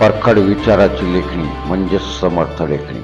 परखड विचाराची लेखणी म्हणजे समर्थ लेखणी.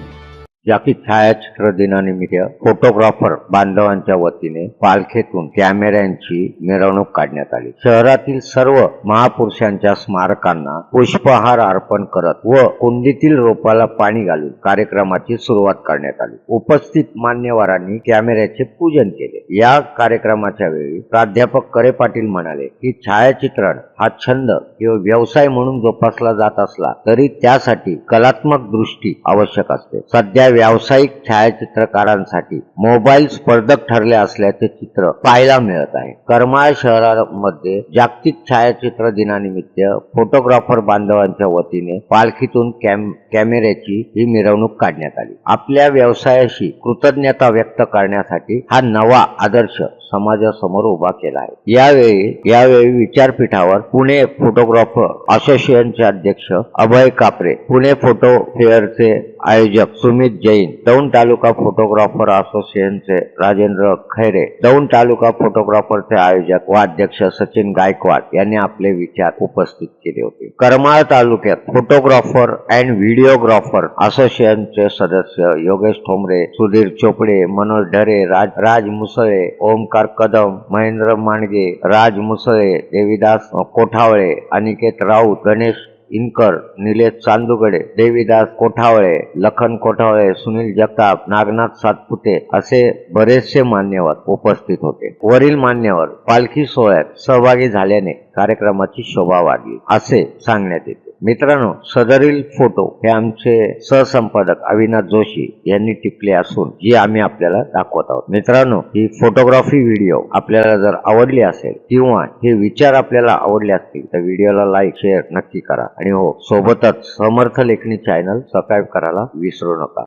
जागतिक छायाचित्र दिनानिमित्त फोटोग्राफर बांधवांच्या वतीने पालखेतून कॅमेऱ्यांची मिरवणूक काढण्यात आली. शहरातील सर्व महापुरुषांच्या स्मारकांना पुष्पहार अर्पण करत व कुंडीतील रोपाला पाणी घालून कार्यक्रमाची सुरुवात करण्यात आली. उपस्थित मान्यवरांनी कॅमेऱ्याचे पूजन केले. या कार्यक्रमाच्या वेळी प्राध्यापक करे पाटील म्हणाले की छायाचित्रण हा छंद किंवा व्यवसाय म्हणून जोपासला जात असला तरी त्यासाठी कलात्मक दृष्टी आवश्यक असते. सध्या व्यावसायिक छायाचित्रकारांसाठी मोबाईल स्पर्धक ठरले असल्याचे चित्र पाहायला मिळत आहे. करमाळ शहरामध्ये जागतिक छायाचित्र दिनानिमित्त फोटोग्राफर बांधवांच्या वतीने पालखीतून कॅम कॅमेऱ्याची ही मिरवणूक काढण्यात आली. आपल्या व्यवसायाशी कृतज्ञता व्यक्त करण्यासाठी हा नवा आदर्श समाजासमोर उभा केला आहे. यावेळी यावेळी विचारपीठावर पुणे फोटोग्राफर असोसिएशनचे अध्यक्ष अभय कापरे पुणे फोटो फेअरचे आयोजक सुमित जैन दौंड तालुका फोटोग्राफर असोसिएशनचे राजेंद्र खैरे दौंड तालुका फोटोग्राफरचे आयोजक व अध्यक्ष सचिन गायकवाड यांनी आपले विचार उपस्थित केले होते. करमाळ तालुक्यात फोटोग्राफर अँड व्हिडिओग्राफर असोसिएशनचे सदस्य योगेश ठोंबरे सुधीर चोपडे मनोज ढरे राज राज मुसळे ओमकार कदम महेंद्र मांडगे राज मुसळे देवीदास कोठावळे अनिकेत राऊत गणेश इनकर निलेश चांदुगडे देवीदास कोठावळे लखन कोठावळे सुनील जगताप नागनाथ सातपुते असे बरेचसे मान्यवर उपस्थित होते. वरील मान्यवर पालखी सोहळ्यात सहभागी झाल्याने कार्यक्रमाची शोभा वाढली. असे सांगण्यात येते. मित्रांनो सदरील फोटो हे आमचे सहसंपादक अविनाश जोशी यांनी टिपले असून जी आम्ही आपल्याला दाखवत आहोत. मित्रांनो ही फोटोग्राफी व्हिडिओ आपल्याला जर आवडली असेल किंवा हे विचार आपल्याला आवडले असतील तर व्हिडिओला लाईक शेअर नक्की करा. आणि हो सोबतच समर्थ लेखणी चॅनल सबस्क्राईब करायला विसरू नका.